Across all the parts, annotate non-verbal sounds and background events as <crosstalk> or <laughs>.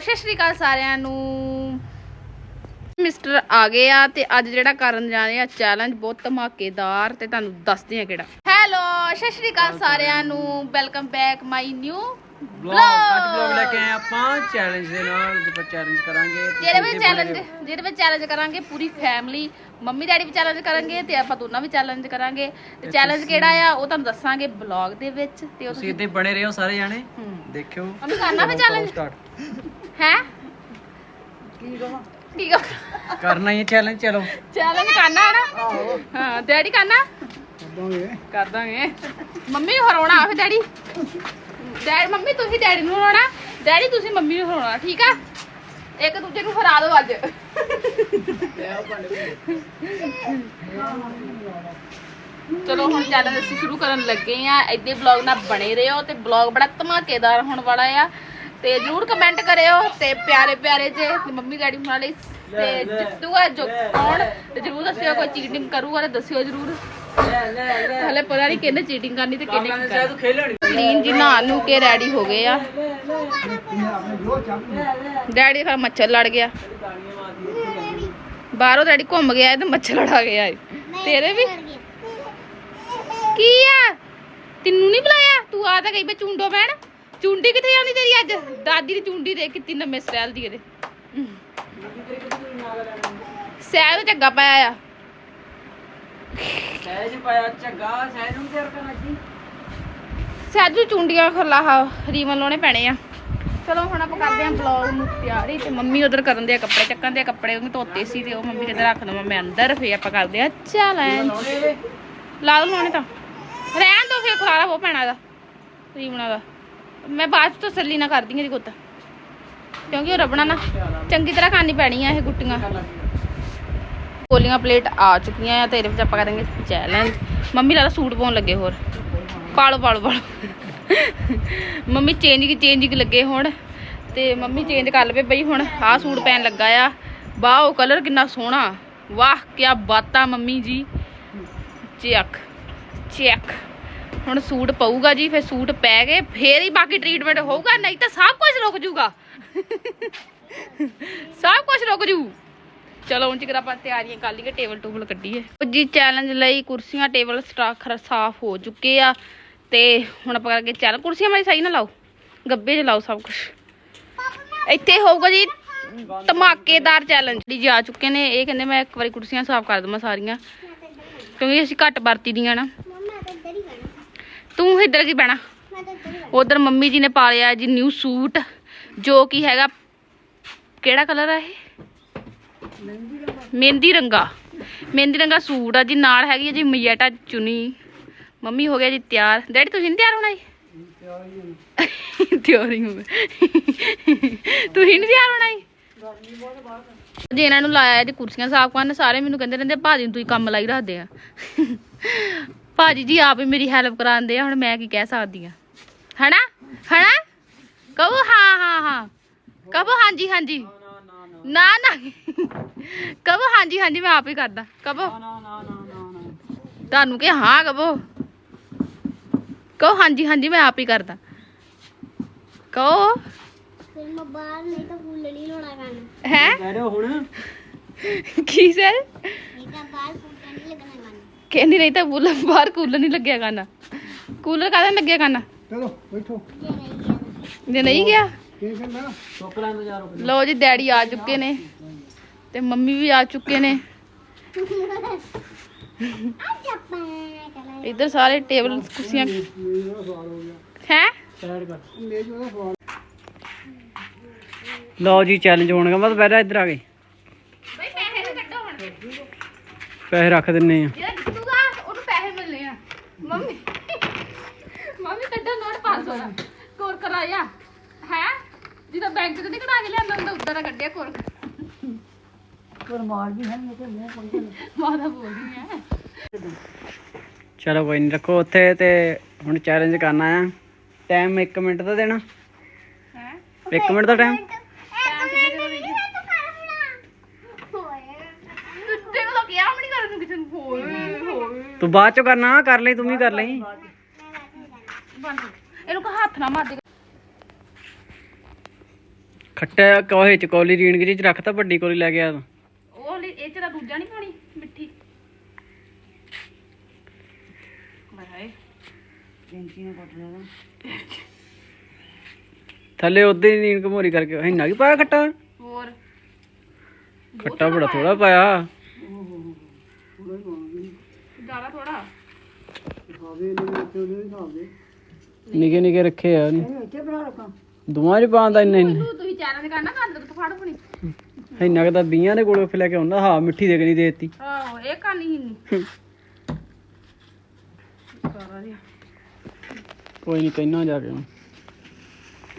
ਸਤਿ ਸ਼੍ਰੀ ਅਕਾਲ ਸਾਰਿਆਂ ਨੂੰ। ਮਿਸਟਰ ਆ ਗਏ ਆ ਤੇ ਅੱਜ ਜਿਹੜਾ ਕਰਨ ਜਾ ਰਹੇ ਆ ਚੈਲੰਜ ਬਹੁਤ ਧਮਾਕੇਦਾਰ ਤੇ ਤੁਹਾਨੂੰ ਦੱਸਦੇ ਆ ਕਿਹੜਾ। ਹੈਲੋ ਸਤਿ ਸ਼੍ਰੀ ਅਕਾਲ ਸਾਰਿਆਂ ਨੂੰ। Welcome back my new vlog ਅੱਜ ਵਲੌਗ ਲੈ ਕੇ ਆਏ ਆਪਾਂ ਚੈਲੰਜ ਦੇ ਨਾਲ ਜਿੱਪਰ ਚੈਲੰਜ ਕਰਾਂਗੇ ਤੁਸੀਂ ਜਿਹਦੇ ਵਿੱਚ ਇਹਦੇ ਬਣੇ ਚੈਲੰਜ ਜਿਹਦੇ ਵਿੱਚ ਚੈਲੰਜ ਕਰਾਂਗੇ ਪੂਰੀ ਫੈਮਿਲੀ ਮੰਮੀ ਡੈਡੀ ਵੀ ਚੈਲੰਜ ਕਰਾਂਗੇ ਤੇ ਆਪਾਂ ਦੋਨਾਂ ਵੀ ਚੈਲੰਜ ਕਰਾਂਗੇ। ਤੇ ਚੈਲੰਜ ਕਿਹੜਾ ਆ ਉਹ ਤੁਹਾਨੂੰ ਦੱਸਾਂਗੇ ਬਲੌਗ ਦੇ ਵਿੱਚ ਤੇ ਉਹ ਤੁਸੀਂ ਤੁਸੀਂ ਇੱਥੇ ਬਣੇ ਰਹੋ ਸਾਰੇ ਜਾਣੇ। ਹੂੰ। ਦੇਖਿਓ। ਮੰਮੀ ਕਰਨਾ ਵੀ ਚੈਲੰਜ ਸਟਾਰਟ ਹੈ? ਕੀ ਕਹਾਂ ਕਰਨਾ ਹੀ ਹੈ ਚੈਲੰਜ ਚਲੋ। ਚੈਲੰਜ ਕਰਨਾ ਹੈ ਨਾ? ਹਾਂ ਡੈਡੀ ਕਰਨਾ? ਕਰ ਦਾਂਗੇ ਮੰਮੀ ਨੂੰ ਹਰਾਉਣਾ ਆ ਫਿਰ ਡੈਡੀ? ਡੈਡੀ ਮੰਮੀ ਤੁਸੀਂ ਡੈਡੀ ਨੂੰ ਹਰਾਉਣਾ ਡੈਡੀ ਤੁਸੀਂ ਮੰਮੀ ਨੂੰ ਹਰਾਉਣਾ ਠੀਕ ਆ? ਇੱਕ ਦੂਜੇ ਨੂੰ ਹਰਾ ਦਿਓ ਅੱਜ। ਚਲੋ ਹੁਣ ਚੈਲੰਜ ਅਸੀਂ ਸ਼ੁਰੂ ਕਰਨ ਲੱਗੇ ਆ। ਇੱਦੇ ਬਲੌਗ ਨਾਲ ਬਣੇ ਰਹੋ ਤੇ ਬਲੌਗ ਬੜਾ ਧਮਾਕੇਦਾਰ ਹੋਣ ਵਾਲਾ ਆ। ਤੇ ਜਰੂਰ ਕਮੈਂਟ ਕਰਿਓ ਤੇ ਪਿਆਰੇ ਪਿਆਰੇ ਜੇ ਤੇ ਮੰਮੀ ਡੈਡੀ ਹੁਣਾਂ ਲਈ ਤੇ ਜਿੱਤੂਗਾ ਜੋ ਕੌਣ? ਤੇ ਜਰੂਰ ਦੱਸਿਓ ਕੋਈ ਚੀਟਿੰਗ ਕਰੂਗਾ ਤੇ ਦੱਸਿਓ ਜਰੂਰ। ਹਲੇ ਪਤਾ ਨਹੀਂ ਕਿਹਨੇ ਚੀਟਿੰਗ ਕਰਨੀ ਤੇ ਕਿਹਨੇ ਕੀ ਕਰਨੀ ਖੇਲਣੀ ਲੀਨ ਜੀ ਨਹਾ ਨੂੰ ਕੇ ਰੈਡੀ ਹੋ ਗਏ ਆ। ਡੈਡੀ ਫਿਰ ਮੱਛਰ ਲੜ ਗਿਆ। ਬਾਹਰੋਂ ਡੈਡੀ ਘੁੰਮ ਗਿਆ ਤੇ ਮੱਛਰ ਲੜਾ ਗਿਆ। ਤੇਰੇ ਵੀ? ਕੀ ਆ? ਤੈਨੂੰ ਨਹੀਂ ਬੁਲਾਇਆ? ਤੂੰ ਆ ਤਾਂ ਗਈ ਬੇ ਚੁੰਡੋ ਬਹਿਣ। ਚੁੰਡੀ ਕਿੱਥੇ ਜਾਂਦੀ ਤੇਰੀ ਅੱਜ? ਦਾਦੀ ਦੀ ਚੁੰਡੀ ਦੇ ਕਿੰਨੀ ਨਵੇਂ ਸਟਾਈਲ ਦੀ ਇਹਦੇ। ਸਹਿਜ ਝੱਗਾ ਪਾਇਆ ਆ। ਸਹਿਜ ਪਾਇਆ ਝੱਗਾ ਸਹਿਜ ਨੂੰ ਤਿਆਰ ਕਰਨਾ ਜੀ ਸਹਿਜੂ ਚੁੰਡੀਆਂ ਖਲਾ ਰੀਵਨ ਲਾਉਣੇ ਪੈਣੇ ਆ। ਚਲੋ ਹੁਣ ਆਪਾਂ ਕਰਦੇ ਆਂ ਬਲੌਗ ਨੂੰ ਤਿਆਰੀ ਤੇ ਮੰਮੀ ਉਧਰ ਕਰਨ ਦੇ ਆ ਕੱਪੜੇ ਚੱਕਣ ਦੇ ਆ ਕੱਪੜੇ ਉਹਨੇ ਧੋਤੇ ਸੀ ਤੇ ਉਹ ਮੰਮੀ ਕਹਿੰਦੇ ਰੱਖ ਦਵਾਂ ਮੈਂ ਅੰਦਰ ਫੇਰ ਆਪਾਂ ਕਰਦੇ ਆ ਚੈਲੰਜ ਲਾ ਦੋ ਲਾਉਣੇ ਤਾਂ। ਰਹਿਣ ਦੋ ਫੇਰ ਖਲਾਰਾ ਉਹ ਪੈਣਾ ਦਾ ਰੀਵਣਾ ਦਾ। ਮੈਂ ਬਾਅਦ ਚ ਤਸੱਲੀ ਨਾ ਕਰਦੀ ਇਹਦੀ ਗੁੱਤ। ਕਿਉਂਕਿ ਉਹ ਰਬਣਾ ਨਾ ਚੰਗੀ ਤਰ੍ਹਾਂ ਖਾਣੀ ਪੈਣੀ ਆ ਇਹ ਗੁੱਟੀਆਂ। ਕੋਲੀਆਂ ਪਲੇਟ ਆ ਚੁੱਕੀਆਂ ਆ ਤੇ ਇਹਦੇ ਵਿੱਚ ਆਪਾਂ ਕਰਾਂਗੇ ਚੈਲੰਜ ਮੰਮੀ ਲਾਲਾ ਸੂਟ ਪਾਉਣ ਲੱਗੇ ਹੋਰ। ਪਾਲੋ ਪਾਲੋ ਪਾਲੋ। ਮੰਮੀ ਚੇਂਜ ਕੀ ਚੇਂਜ ਕੀ ਲੱਗੇ ਹੁਣ? ਤੇ ਮੰਮੀ ਚੇਂਜ ਕਰ ਲਵੇ ਬਈ ਹੁਣ। ਆਹ ਸੂਟ ਪੈਣ ਲੱਗਾ ਆ। ਵਾਓ ਕਲਰ ਕਿੰਨਾ ਸੋਹਣਾ। ਵਾਹ ਕੀ ਬਾਤਾਂ ਮੰਮੀ ਜੀ। Check check. ਹੁਣ ਸੂਟ ਪਊਗਾ ਜੀ, ਫਿਰ ਸੂਟ ਪੈ ਗਏ, ਫੇਰ ਹੀ ਬਾਕੀ ਟ੍ਰੀਟਮੈਂਟ ਹੋਊਗਾ, ਨਹੀਂ ਤਾਂ ਸਭ ਕੁਝ ਰੁਕ ਜੂਗਾ। ਸਭ ਕੁਝ ਰੁਕ ਜੂ। ਚਲੋ ਹੁਣ ਜਿਕਰ ਆਪਾਂ ਤਿਆਰੀਆਂ ਕਰ ਲਈਏ ਟੇਬਲ ਟੂਬਲ ਕੱਢੀਏ। ਜੀ ਚੈਲੰਜ ਲਈ ਕੁਰਸੀਆਂ ਟੇਬਲ ਸਟਾਕ ਸਾਫ਼ ਹੋ ਚੁੱਕੇ ਆ ਤੇ ਹੁਣ ਆਪਾਂ ਕਰਕੇ ਚੱਲ ਕੁਰਸੀਆਂ ਮਾਰੀ ਸਹੀ ਨਾ ਲਾਓ, ਗੱਬੇ 'ਚ ਲਾਓ ਸਭ ਕੁਝ ਇੱਥੇ ਹੋਊਗਾ ਜੀ ਧਮਾਕੇਦਾਰ ਚੈਲੰਜ ਜੀ ਆ ਚੁੱਕੇ ਨੇ, ਇਹ ਕਹਿੰਦੇ ਮੈਂ ਇੱਕ ਵਾਰੀ ਕੁਰਸੀਆਂ ਸਾਫ਼ ਕਰ ਦਵਾਂ ਸਾਰੀਆਂ, ਕਿਉਂਕਿ ਅਸੀਂ ਘੱਟ ਵਰਤੀ ਦੀਆਂ ਨਾ। ਤੂੰ ਇੱਧਰ ਕੀ ਬਹਿਣਾ? ਉਧਰ ਮੰਮੀ ਜੀ ਨੇ ਪਾ ਲਿਆ ਜੀ ਨਿਊ ਸੂਟ ਜੋ ਕਿ ਹੈਗਾ, ਕਿਹੜਾ ਕਲਰ ਆ ਇਹ? ਮਹਿੰਦੀ ਰੰਗਾ। ਮਹਿੰਦੀ ਰੰਗਾ ਸੂਟ ਆ ਜੀ, ਨਾਲ ਹੈਗੀ ਆ ਜੀ ਮਜੈਟਾ ਚੁੰਨੀ। ਮੰਮੀ ਹੋ ਗਿਆ ਜੀ ਤਿਆਰ। ਡੈਡੀ, ਤੁਸੀਂ ਨਹੀਂ ਤਿਆਰ ਹੋਣਾ ਜੀ? ਤਿਆਰ ਹੀ ਹੋ ਤੁਸੀਂ ਨਹੀਂ ਤਿਆਰ ਹੋਣਾ ਜੀ? ਜੀ, ਇਹਨਾਂ ਨੂੰ ਲਾਇਆ ਜੀ ਕੁਰਸੀਆਂ ਸਾਫ਼ ਕਰਨ। ਸਾਰੇ ਮੈਨੂੰ ਕਹਿੰਦੇ ਰਹਿੰਦੇ, ਭਾਜੀ ਨੂੰ ਤੁਸੀਂ ਕੰਮ ਲਾਈ ਰੱਖਦੇ ਆ। ਭਾਜੀ ਜੀ, ਆਪ ਹੀ ਮੇਰੀ ਹੈਲਪ ਕਰਾਉਂਦੇ ਆ। ਹੁਣ ਮੈਂ ਕੀ ਕਹਿ ਸਕਦੀ ਆ? ਹਨਾ? ਹਨਾ? ਕਹੋ, ਹਾਂ ਹਾਂ ਹਾਂ। ਕਹੋ, ਹਾਂਜੀ ਹਾਂਜੀ। ਨਾ ਨਾ। ਕਹੋ ਹਾਂਜੀ ਹਾਂਜੀ ਮੈਂ ਆਪ ਹੀ ਕਰਦਾ। ਕਹੋ ਨਾ ਨਾ ਨਾ ਨਾ ਨਾ। ਤੁਹਾਨੂੰ ਕਿ ਹਾਂ ਕਹੋ ਕਹੋ ਹਾਂਜੀ ਹਾਂਜੀ ਮੈਂ ਆਪ ਹੀ ਕਰਦਾ। ਕਹੋ ਫਿਰ ਮੈਂ ਬਾਹਰ ਨਹੀਂ ਤਾਂ ਫੁੱਲ ਨਹੀਂ ਲਾਉਣਾ ਕੰਨ ਹੈ? ਕਹਿ ਰਹੇ ਹੋ ਹੁਣ। ਕੀ ਸਰ? ਨਹੀਂ ਤਾਂ ਬਾਹਰ ਫੁੱਲ ਨਹੀਂ ਲੱਗਣਾ ਕਹਿੰਦੀ ਨਹੀਂ ਤਾਂ ਬੁੱਲ ਬਾਹਰ ਕੂਲਰ ਨਹੀਂ ਲੱਗਿਆ ਕਰਨਾ। ਕੂਲਰ ਕਾਹਦਾ ਨੀ ਲੱਗਿਆ ਕਰਨਾ? ਚਲੋ ਬੈਠੋ। ਜੇ ਨਹੀਂ ਗਿਆ ਜੇ ਨਹੀਂ ਗਿਆ? ਦੋ ਲਓ ਜੀ ਡੈਡੀ ਆ ਚੁੱਕੇ ਨੇ ਤੇ ਮੰਮੀ ਵੀ ਆ ਚੁੱਕੇ ਨੇ। ਇੱਧਰ ਸਾਰੇ ਟੇਬਲ ਕੁਰਸੀਆਂ ਹੈ? ਲਓ ਜੀ ਚੈਲੰਜ ਹੋਣਗਾ। ਬਸ ਪਹਿਲਾਂ ਇੱਧਰ ਆ ਗਏ ਬਈ ਪੈਸੇ ਵੀ ਕੱਢੋ ਹੁਣ। ਪੈਸੇ ਰੱਖ ਦਿੰਨੇ ਆ। ਜਿਹੜਾ ਜਿੱਤੂਗਾ ਉਹਨੂੰ ਪੈਸੇ ਮਿਲਨੇ ਆ। ਮੰਮੀ ਮੰਮੀ ਕੱਢੋ ਨੋਟ 500 ਦਾ। ਕੋਰ ਕਰਾਇਆ ਜਿਹਦਾ ਬੈਂਕ ਤੋਂ ਨਹੀਂ ਕਢਾ ਕੇ ਲਿਆਂਦਾ ਹੁੰਦਾ ਉਦਾਂ ਦਾ ਕੱਢਿਆ ਕੋਰ ਪਰ ਮਾਰ ਵੀ ਹੈ ਤੇ ਮੂੰਹ ਕੋਈ ਮਾਦਾ ਬੋਲਦੀ ਹੈ ਚਲੋ ਕੋਈ ਨਹੀਂ ਰੱਖੋ ਉੱਥੇ ਤੇ ਹੁਣ ਚੈਲੰਜ ਕਰਨਾ ਆ ਟਾਈਮ 1 ਮਿੰਟ ਦਾ ਦੇਣਾ। ਹੈ? 1 ਮਿੰਟ ਦਾ ਟਾਈਮ ਤਾਂ ਕਿਹਾ ਵੀ ਨਹੀਂ ਕਰਨ ਨੂੰ ਕਿਸੇ ਨੂੰ ਹੋਏ ਹੋਏ ਤੂੰ ਬਾਅਦ ਚੋਂ ਕਰਨਾ ਕਰ ਲਈ ਤੂੰ ਵੀ ਕਰ ਲਈ। ਬੰਦ ਇਹਨੂੰ ਕਹ ਹੱਥ ਨਾ ਮਾਰ ਦੇ। ਖੱਟਾ ਕੋਹੇ ਚ ਕੋਲੀ ਰੀਣਗਰੀ ਚ ਰੱਖਤਾ ਵੱਡੀ ਕੋਲੀ ਲੈ ਗਿਆ ਉਹ ਲਈ- ਇਹ ਚ ਤਾਂ ਦੂਜਾ ਨਹੀਂ ਪਾਣੀ ਮਿੱਠੀ। ਬਾਏ ਥੱਲੇ ਉਧਰ ਹੀ ਰੀਣ ਘਮੋਰੀ ਕਰਕੇ ਇੰਨਾ ਕੀ ਪਾਇਆ ਖੱਟਾ? ਹੋਰ। ਖੱਟਾ ਬੜਾ ਥੋੜਾ ਪਾਇਆ। ਜ਼ਿਆਦਾ ਥੋੜਾ ਨਿਕੇ ਨਿਕੇ ਰੱਖੇ ਆ ਦੋਵਾਂ ਚ ਪਾਉਂਦਾ ਇੰਨਾ ਇੰਨਾ ਤੂੰ ਤੁਸੀਂ ਚਾਰਾਂ ਦੇ ਕਰਨਾ ਕਰ ਦੋ ਫੜ ਫਣੀ ਇੰਨਾ ਕਦਾ ਬੀਆਂ ਦੇ ਕੋਲੋਂ ਲੈ ਕੇ ਆਉਂਦਾ ਹਾਂ ਮਿੱਠੀ ਦੇ ਕੇ ਨਹੀਂ ਦੇਤੀ। ਆਹੋ ਇਹ ਕਾਨੀ ਹੀ ਨਹੀਂ। ਕੋਈ ਨਹੀਂ ਕਹਿਣਾ ਜਾ ਕੇ ਹੁਣ।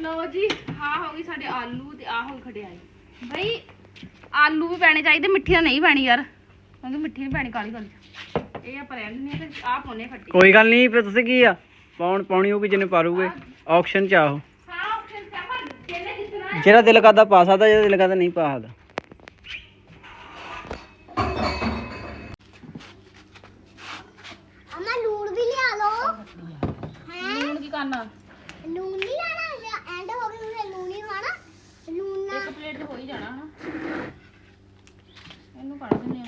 ਲਓ ਜੀ ਹਾਂ ਹੋ ਗਈ ਸਾਡੇ ਆਲੂ ਤੇ ਆਹ ਹੋ ਖੜਿਆਈ ਬਈ ਆਲੂ ਵੀ ਪੈਣੇ ਚਾਹੀਦੇ ਮਿੱਠੀ ਤਾਂ ਨਹੀਂ ਪੈਣੀ ਯਾਰ। ਕਿਉਂਕਿ ਮਿੱਠੀ ਨਹੀਂ ਪੈਣੀ ਕਾਲੀ ਕਾਲੀ ਇਹ ਆਪਾਂ ਰਹਿਣ ਆ ਤੇ ਆਹ ਪਾਉਣੇ ਖੱਟੀ ਕੋਈ ਗੱਲ ਨਹੀਂ ਫਿਰ ਤੁਸੀਂ ਕੀ ਆ? ਪਾਉਣ ਪਾਉਣੀ ਹੋਊਗੀ ਜਿੰਨੇ ਪਾਰੂਗੇ। ਆਕਸ਼ਨ ਚ ਆਹੋ ਹਾਂ ਆਪਸ਼ਨ ਚਾਹਾਂ ਜਿਹਨੇ ਜਿੱਤਣਾ ਜਿਹੜਾ ਦਿਲ ਕਰਦਾ ਪਾ ਸਕਦਾ ਜਿਹੜਾ ਦਿਲ ਕਰਦਾ ਨਹੀਂ ਪਾ ਸਕਦਾ। ਅਮਾ ਲੂਣ ਵੀ ਲਿਆ ਲਓ। ਹੈ? ਲੂਣ ਕੀ ਕਰਨਾ? ਲੂਣ ਨਹੀਂ ਲੈਣਾ ਐਂਡ ਹੋ ਗਿਆ ਉਹਨੇ ਲੂਣ ਹੀ ਖਾਣਾ ਲੂਣ ਨਾ ਇੱਕ ਪਲੇਟ ਹੋ ਹੀ ਜਾਣਾ ਹਨਾ? ਇਹਨੂੰ ਕੱਢ ਦਿੰਦੇ ਆ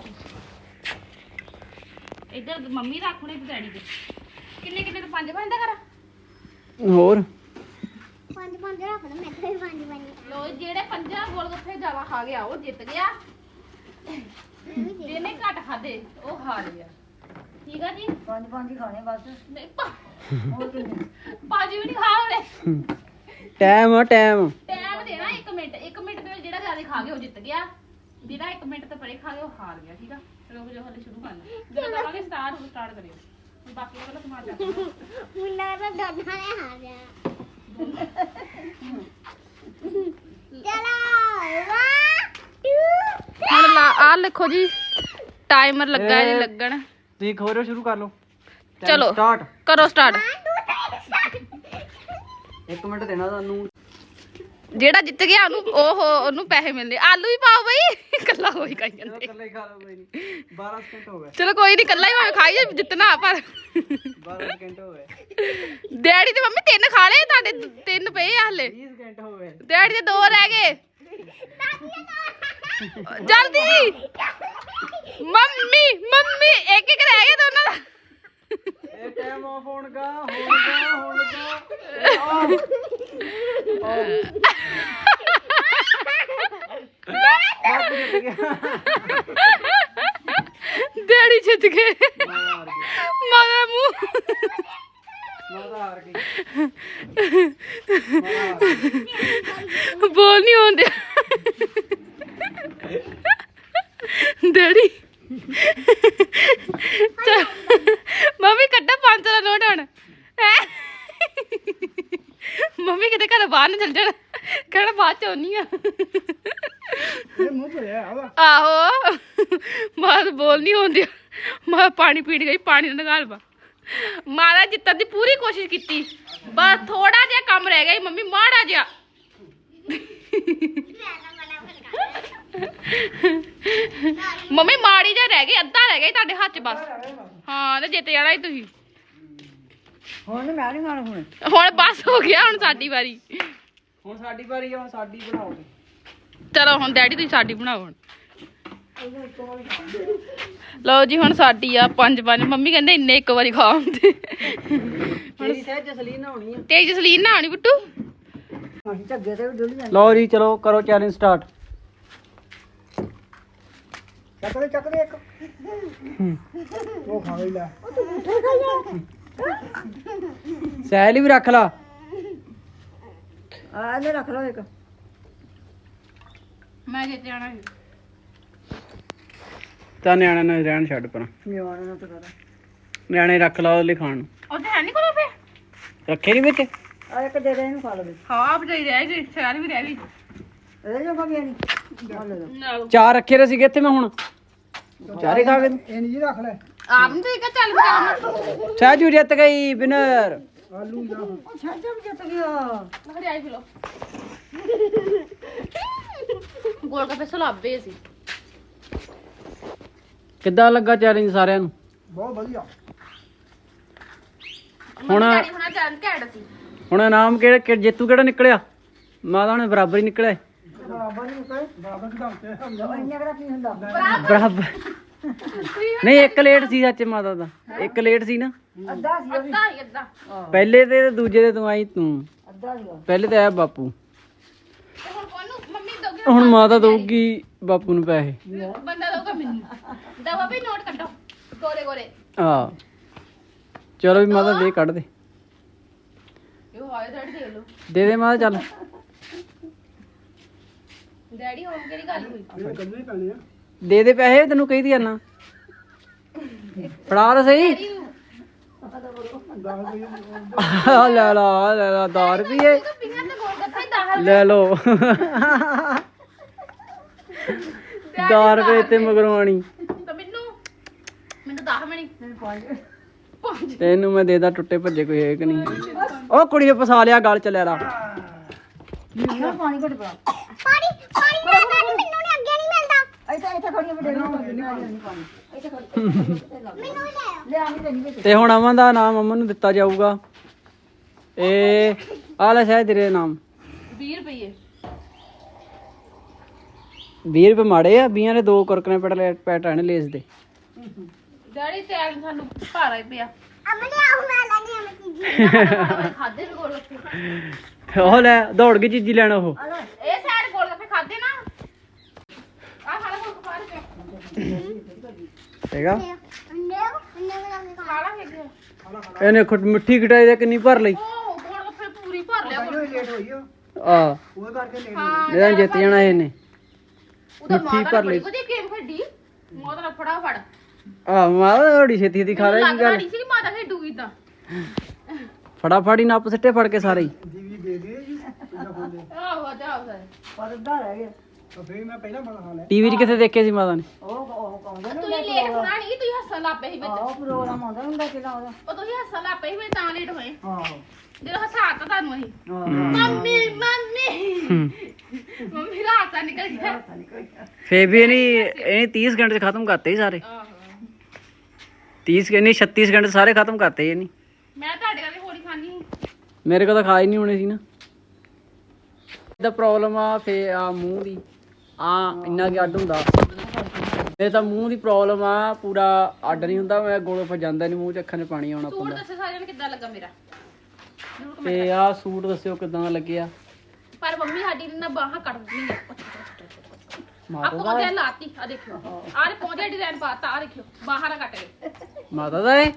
ਇੱਧਰ ਮੰਮੀ ਰੱਖਣੇ ਤੇ ਡੈਡੀ ਦੇ ਕਿੰਨੇ ਕਿੰਨੇ ਤੋਂ ਪੰਜ ਪੰਜ ਦਾ ਕਰਾਂ ਹੋਰ? ਪੰਜ ਪੰਜ ਰੱਖਣਾ ਮੈਂ ਤਾਂ ਵੀ ਪੰਜ ਪੰਜ ਲੋ ਜਿਹੜੇ ਪੰਜਾਂ ਗੋਲ ਗੱਫੇ ਜ਼ਿਆਦਾ ਖਾ ਗਿਆ ਉਹ ਜਿੱਤ ਗਿਆ। ਜਿਹਨੇ ਘੱਟ ਖਾਦੇ ਉਹ ਹਾਰ ਗਿਆ। ਠੀਕ ਆ ਜੀ? ਪੰਜ ਪੰਜ ਹੀ ਖਾਣੇ ਬਸ। ਨਹੀਂ ਪਾ ਬਾਜੀ ਵੀ ਨਹੀਂ ਖਾ ਉਹਨੇ ਟਾਈਮ ਆ ਟਾਈਮ। ਟਾਈਮ ਦੇਣਾ 1 ਮਿੰਟ 1 ਮਿੰਟ ਦੇ ਵਿੱਚ ਜਿਹੜਾ ਜ਼ਿਆਦਾ ਖਾ ਗਿਆ ਉਹ ਜਿੱਤ ਗਿਆ। ਜਿਹੜਾ 1 ਮਿੰਟ ਤੋਂ ਪਰੇ ਖਾ ਗਿਆ ਉਹ ਹਾਰ ਗਿਆ ਠੀਕ ਆ? ਰੁਕ ਜਾਓ ਹਲੇ ਸ਼ੁਰੂ ਕਰਨਾ। ਜਦੋਂ ਕਰਾਂਗੇ ਸਟਾਰਟ ਸਟਾਰਟ ਕਰਿਓ। ਹੁਣ ਬਾਕੀ ਪਹਿਲਾਂ ਸਮਾਨ ਚੱਕ ਮੁੰਡਾ ਤਾਂ ਦੋਨਾਂ ਨੇ ਹਾਰ ਟੂ ਹੁਣ ਲਾ ਆ ਲਿਖੋ ਜੀ। ਟਾਈਮਰ ਲੱਗਾ ਜੀ ਲੱਗਣ। ਤੁਸੀਂ ਖੋਰੋ ਸ਼ੁਰੂ ਕਰ ਲਓ। ਚਲੋ। ਸਟਾਰਟ ਕਰੋ ਸਟਾਰਟ ਇੱਕ ਮਿੰਟ ਦੇਣਾ ਤੁਹਾਨੂੰ। ਜਿਹੜਾ ਜਿੱਤ ਗਿਆ ਉਹਨੂੰ ਉਹ ਉਹਨੂੰ ਪੈਸੇ ਮਿਲਦੇ। ਆਲੂ ਵੀ ਪਾਓ ਬਈ। ਕੱਲਾ ਹੋਈ ਖਾਈ ਜਾਂਦੇ। ਇਕੱਲੇ ਹੀ ਖਾ ਲਓ ਕੋਈ ਨਹੀਂ 12 ਸਕਿੰਟ ਹੋ ਗਏ। ਚਲੋ ਕੋਈ ਨਹੀਂ ਕੱਲਾ ਹੀ ਭਾਵੇਂ ਖਾਈ ਜਾਏ, ਜਿੱਤਣਾ ਪਰ 12 ਸਕਿੰਟ ਹੋ ਗਏ। ਡੈਡੀ ਤੇ ਮੰਮੀ ਤਿੰਨ ਖਾ ਲਏ ਤੁਹਾਡੇ ਦ- ਤਿੰਨ ਪਏ ਆ ਹਲੇ। 20 ਸਕਿੰਟ ਹੋ ਗਏ। ਡੈਡੀ ਦੇ ਦੋ ਰਹਿ ਗਏ। ਜਲਦੀ। ਮੰਮੀ ਮੰਮੀ ਇੱਕ ਇੱਕ ਰਹਿ ਗਿਆ ਦੋਨਾਂ ਦਾ। ਇਹ ਟਾਈਮ ਆਫ ਹੋਣਗਾ ਹੋਣਗਾ ਹੋਣਗਾ ਡੈਡੀ ਜਿੱਤ ਗਏ। ਮੈਂ ਹਾਰ ਗਿਆ ਮਾਰਾ ਮੂੰਹ। ਮੈਂ ਤਾਂ ਹਾਰ ਗਈ ਮੈਂ ਹਾਰ ਗਈ ਬੋਲ ਨਹੀਂ ਹੁੰਦੇ ਡੈਡੀ। ਚੱਲ, ਮੰਮੀ ਕੱਢਾ 500 ਦਾ ਨੋਟ ਹੁਣ ਹੈਂ? ਮੰਮੀ ਕਿਤੇ ਘਰ ਬਾਹਰ ਨਾ ਚੱਲ ਜਾਣਾ ਕਹਿਣਾ ਬਾਅਦ ਚ ਆਉਣੀ ਆ ਆਹੋ ਮਾਂ ਤਾਂ ਬੋਲ ਨਹੀਂ ਹੁੰਦੀ ਮਾਂ ਪਾਣੀ ਪੀਣ ਗਈ ਪਾਣੀ ਨਿਕਾਲ ਪਾ ਮਾਰਾ ਜਿੱਤਣ ਦੀ ਪੂਰੀ ਕੋਸ਼ਿਸ਼ ਕੀਤੀ। ਬਸ ਥੋੜਾ ਜਿਹਾ ਕੰਮ ਰਹਿ ਗਿਆ ਮੰਮੀ ਮਾੜਾ ਜਿਹਾ। ਮੰਮੀ ਮਾੜੀ ਜਿਹਾ ਰਹਿ ਗਈ ਅੱਧਾ ਰਹਿ ਗਿਆ ਤੁਹਾਡੇ ਹੱਥ 'ਚ ਬਸ। ਹਾਂ ਤੇ ਜਿੱਤ ਜਾਣਾ ਸੀ ਤੁਸੀਂ। ਹੁਣ ਮੈਂ ਨਹੀਂ ਹੁਣ। ਹੁਣ ਬਸ ਹੋ ਗਿਆ ਹੁਣ ਸਾਡੀ ਵਾਰੀ। ਹੁਣ ਸਾਡੀ ਵਾਰੀ ਆ ਹੁਣ ਸਾਡੀ ਬਣਾਓਗੇ ਚਲੋ ਹੁਣ ਡੈਡੀ ਤੁਸੀਂ ਸਾਡੀ ਬਣਾਓ ਹੁਣ। ਲਓ ਜੀ ਹੁਣ ਸਾਡੀ ਆ ਪੰਜ ਪੰਜ। ਮੰਮੀ ਕਹਿੰਦੇ ਇੰਨੇ ਇੱਕ ਵਾਰੀ ਖਾ ਹੁੰਦੇ ਤੇਰੀ ਸਹਿਜ ਜਸਲੀਨ ਹੋਣੀ ਆ। ਤੇ ਜਸਲੀਨ ਨਾ ਆਣੀ ਬਿੱਟੂ ਅਸੀਂ ਝੱਗੇ ਤੇ ਵੀ ਡੁੱਲ ਜਾਂਦੇ ਲਓ ਜੀ ਚਲੋ ਕਰੋ ਚੈਲੰਜ ਸਟਾਰਟ ਚੱਕ ਦੇ ਚੱਕ ਦੇ ਇੱਕ। ਉਹ ਖਾ ਲਈ ਲੈ। ਸਹਿਲ ਵੀ ਰੱਖ ਲਾ। ਆ ਇਹਨੇ ਰੱਖ ਲਓ ਇੱਕ। ਮੈਂ ਜਿੱਤ ਜਾਣਾ ਸੀ। ਤਾਂ ਨਿਆਣਿਆਂ ਨੂੰ ਰਹਿਣ ਛੱਡ ਪਰਾਂ। ਨਿਆਣੇ ਨੂੰ ਤਾਂ ਕਰ। ਨਿਆਣੇ ਰੱਖ ਲਾ ਉਹਦੇ ਲਈ ਖਾਣ ਨੂੰ। ਉੱਥੇ ਹੈ ਨਹੀਂ ਕੋਲ ਪੇ ਰੱਖੇ ਨਹੀਂ ਵਿੱਚ? ਆ ਇੱਕ ਦੇ ਦੇ ਇਹਨੂੰ ਖਾ ਲਵੇ ਹਾਂ ਬਜਾਈ ਰਹਿ ਗਈ ਸਾਰੀ ਵੀ ਰਹਿ ਗਈ ਇਹਦੇ ਜੋ ਖਾ ਗਿਆ ਨਹੀਂ ਖਾ ਲੈ ਲਓ। ਨਾਲ ਚਾਰ ਰੱਖੇ ਰਹੇ ਸੀਗੇ ਇੱਥੇ ਮੈਂ ਹੁਣ। ਚਾਰੇ ਖਾ ਗਏ ਇਹ ਨਹੀਂ ਜੀ ਰੱਖ ਲੈ। ਆਪ ਨੂੰ ਠੀਕ ਆ ਚੱਲ ਬਜਾ ਸਹਿਜੂ ਜਿੱਤ ਗਈ ਵਿਨਰ। ਆਲੂ ਜਾ ਉਹ ਛੱਡ ਜਾ ਜਿੱਤ ਗਿਆ। ਲਹੜੀ ਆਈ ਫਿਲੋ ਗੋਲ ਗੱਪੇ ਸਲਾਬੇ ਸੀ। ਕਿੱਦਾਂ ਲੱਗਾ ਚੈਲੰਜ ਸਾਰਿਆਂ ਨੂੰ? ਬਹੁਤ ਵਧੀਆ। ਹੁਣ ਹੁਣ ਡੈਡੀ ਹੁਣਾਂ ਚੱਲ ਘੈਂਟ ਸੀ। ਹੁਣ ਇਨਾਮ ਕਿਹੜਾ ਕਿ- ਜੇਤੂ ਕਿਹੜਾ ਨਿਕਲਿਆ? ਮਾਤਾ ਨੇ ਬਰਾਬਰ ਹੀ ਨਿਕਲਿਆ। ਬਰਾਬਰ ਨਹੀਂ ਕੋਈ ਬਰਾਬਰ ਕਿਦਾਂ ਹੁੰਦੇ ਇੰਨੇ ਕਿਹੜਾ ਕੀ ਹੁੰਦਾ? ਬਰਾਬਰ। ਨਹੀਂ ਇੱਕ ਲੇਟ ਸੀ ਸੱਚ ਮਾਤਾ ਦਾ। ਇੱਕ ਲੇਟ ਸੀ ਨਾ। ਅੱਧਾ ਸੀ ਅੱਧਾ ਹੀ ਅੱਧਾ। ਪਹਿਲੇ ਤੇ ਦੂਜੇ ਤੇ ਤੂੰ ਆਈ ਤੂੰ। ਅੱਧਾ ਸੀ ਪਹਿਲੇ ਤੇ ਆਇਆ ਬਾਪੂ। ਤੇ ਹੁਣ ਕੋਨੂੰ ਮੰਮੀ ਦੋਗੇ ਹੁਣ ਮਾਤਾ ਦਊਗੀ ਬਾਪੂ ਨੂੰ ਪੈਸੇ। ਬੰਦਾ ਦਊਗਾ ਮੈਨੂੰ। ਦਵਾ ਵੀ ਨੋਟ ਕੱਢੋ। ਗੋਰੇ ਗੋਰੇ। ਆ ਚਲੋ ਵੀ ਮਾਤਾ ਦੇ ਕੱਢ ਦੇ। ਇਹ ਆਏ ਡੈਡੀ ਦੇ ਲੋ ਦੇ ਦੇ ਮਾਤਾ ਚੱਲ। ਡੈਡੀ ਹੋਣ ਕਿਹੜੀ ਗੱਲ ਹੋਈ ਆ। ਦੇ ਦੇ ਪੈਸੇ ਤੈਨੂੰ ਕਹੀ ਦੀ ਜਾਨਾ ਫੜਾ ਤਾਂ ਸਹੀ। ਡੈਡੀ ਨੂੰ ਆ ਲੈ ਲਾ ਲੈ ਲਾ 10 ਰੁਪਏ ਤੂੰ ਪਿੰਗਾਂ ਤੇ ਗੋਲ ਗੱਪੇ 10 ਲੈ ਲੋ 10 ਰੁਪਏ ਤੇ ਮਗਰੋਂ ਆਣੀ ਤਾਂ ਮੈਨੂੰ ਮੈਨੂੰ 10 ਮਿੰਟ ਪੰਜ। ਤੈਨੂੰ ਮੈਂ ਦੇਦਾ ਟੁੱਟੇ ਭੱਜੇ ਕੋਈ ਹੈ ਕਿ ਨਹੀਂ। ਉਹ ਕੁੜੀ ਨੇ ਫਸਾ ਲਿਆ ਗਲ ਚ ਲੈ ਲਾ। ਪਾਣੀ ਪਾਣੀ ਨਹੀਂ ਮੈਨੂੰ ਨਹੀਂ ਅੱਗੇ ਇੱਥੇ ਖੜੀਆਂ ਖੜ ਮੈਨੂੰ ਲੈ ਆਣੀ ਤੇ ਨਹੀਂ ਵਿੱਚ ਤੇ ਹੁਣ ਅਮਨ ਦਾ ਨਾਮ ਅਮਨ ਨੂੰ ਦਿੱਤਾ ਜਾਊਗਾ। ਇਹ ਆ ਲੈ ਸ਼ਾਇਦ ਤੇਰੇ ਨਾਮ। 20 ਰੁਪਏ 20 ਰੁਪਏ ਮਾੜੇ ਆ 20 ਦੇ ਦੋ ਕੁਰਕਰੇ ਪੈਟ ਪੈਟਾਂ ਨੇ ਲੇਸ ਦੇ। ਡੈਡੀ ਤੇ ਸਾਨੂੰ ਭਾਰਾ ਹੀ ਪਿਆ। ਅਮਨੇ ਆਉ ਮੈਂ ਲੈਣੀ ਅਮੇ ਚੀਜ਼ੀ। ਖਾਦੇ ਗੋਲ ਉਹ ਲੈ ਦੌੜ ਕੇ ਚੀਜ਼ੀ ਲੈਣਾ ਉਹ। ਇਹ ਸਾਈਡ ਗੋਲ ਗੱਪੇ ਖਾਦੇ ਨਾ ਆ ਖਾਣਾ ਗੋਲ ਗੱਪਾ ਰਿਹਾ ਹੈਗਾ। ਇਹਨੇ ਖੁੱਟ ਮਿੱਠੀ ਕਟਾਈ ਦਾ ਕਿੰਨੀ ਭਰ ਲਈ? ਉਹ ਗੋਲ ਗੱਪੇ ਪੂਰੀ ਭਰ ਲਿਆ ਗੋਲ ਲੇਟ ਹੋਈ ਆ। ਆ ਉਹ ਕਰਕੇ ਲੇਟ ਹਾਂ ਇਹਦਾ ਜਿੱਤ ਜਾਣਾ ਇਹਨੇ। ਉਹਦਾ ਮਿੱਠੀ ਮਾਂ ਭਰ ਦਾ ਲਈ। ਬੜੀ ਵਧੀਆ ਗੇਮ ਖੇਡੀ। ਮਾਂ ਦਾ ਫੜਾ ਫੜ। ਆ ਮਾਰ ਬੜੀ ਛੇਤੀ ਦੀ ਖਾ ਲੈ ਕੀ ਗੱਲ? ਨਹੀਂ ਸੀ ਖੇਡੂਗੀ ਤਾਂ ਹੀ ਨੱਪ ਸਿੱਟੇ ਫੜ ਕੇ ਸਾਰੇ। ਹੀ ਦੀਵੀ ਦੇ ਦੇ ਜੀ ਇਹਨਾਂ ਖੋਲੇ ਆਹੋ ਜਾ ਜਾ। ਪਰ ਅੱਧਾ ਰਹਿ ਗਿਆ। ਫੇਰ ਮੈਂ ਪਹਿਲਾਂ ਬਣਾ ਖਾ ਲਿਆ ਟੀਵੀ 'ਚ ਕਿੱਥੇ ਦੇਖੇ ਸੀ ਮਾਤਾ ਨੇ? ਉਹ ਉਹ ਕਹਿੰਦੇ ਨੇ ਤੁਸੀਂ ਲੇਟ ਹੋਣਾ ਨਹੀਂ ਤੁਸੀਂ ਹੱਸਣ ਲੱਗ ਪਏ ਸੀ ਵਿੱਚ। ਆਹ ਪ੍ਰੋਗਰਾਮ ਆਉਂਦਾ ਹੁੰਦਾ ਕਿਹਦਾ ਉਹਦਾ। ਉਹ ਤੁਸੀਂ ਹੱਸਣ ਲੱਗ ਪਏ ਸੀ ਵਿੱਚ ਤਾਂ ਲੇਟ ਹੋਏ। ਹਾਂ ਜਦੋਂ ਹਸਾਤਾ ਤੁਹਾਨੂੰ ਅਸੀਂ। ਹਾਂ ਮੰਮੀ ਮੰਮੀ। ਮੰਮੀ ਰਾਤ ਆ ਨਿਕਲ ਗਿਆ। ਫੇਰ ਵੀ ਇਹਨੇ ਇਹਨੇ 30 ਸਕਿੰਟ 'ਚ ਖਤਮ ਕਰਤੇ ਸੀ ਸਾਰੇ। ਆਹੋ। 30 ਸਕਿੰਟ ਨਹੀਂ 36 ਸਕਿੰਟ 'ਚ ਸਾਰੇ ਖਤਮ ਕਰਤੇ ਇਹਨੇ। ਮੈਂ ਤੁਹਾਡੇ ਕਰਕੇ ਹੋਲੀ ਖਾਣੀ ਸੀ। ਮੇਰੇ ਕੋਲ ਤਾਂ ਖਾ ਹੀ ਨਹੀਂ ਹੋਣੇ ਸੀ ਨਾ। ਇਹਦਾ ਪ੍ਰੋਬਲਮ ਆ ਫੇ ਆ ਮੂੰਹ ਦੀ। ਆ ਇੰਨਾ ਕੀ ਅੱਡ ਹੁੰਦਾ? ਇਹ ਤਾਂ ਮੂੰਹ ਦੀ ਪ੍ਰੋਬਲਮ ਆ ਪੂਰਾ ਅੱਡ ਨਹੀਂ ਹੁੰਦਾ ਮੈਂ ਗੋਲ ਫ ਜਾਂਦਾ ਨਹੀਂ ਮੂੰਹ ਚ ਅੱਖਾਂ 'ਚ ਪਾਣੀ ਆਉਣਾ ਸੂਟ ਪੈਂਦਾ। ਦੱਸੋ ਸਾਰਿਆਂ ਨੂੰ ਕਿੱਦਾਂ ਲੱਗਾ ਮੇਰਾ? ਜ਼ਰੂਰ comment ਤੇ ਆ ਸੂਟ ਦੱਸਿਓ ਕਿਦਾਂ ਲੱਗਿਆ? ਪਰ ਮੰਮੀ ਸਾਡੀ ਨੇ ਨਾ ਬਾਹਾਂ ਕੱਟ ਦਿੱਤੀਆਂ ਆ ਮਾਤਾ ਦਾ ਪੌਂਦੇ ਲਾਤੀ ਆ ਦੇਖਿਓ। ਆਹ ਪੌਂਦੇ ਡਿਜ਼ਾਈਨ ਪਾਤਾ ਆ ਦੇਖਿਓ ਬਾਹਾਂ ਨਾ ਕੱਟ ਗਏ। ਮਾਤਾ ਦਾ ਇਹ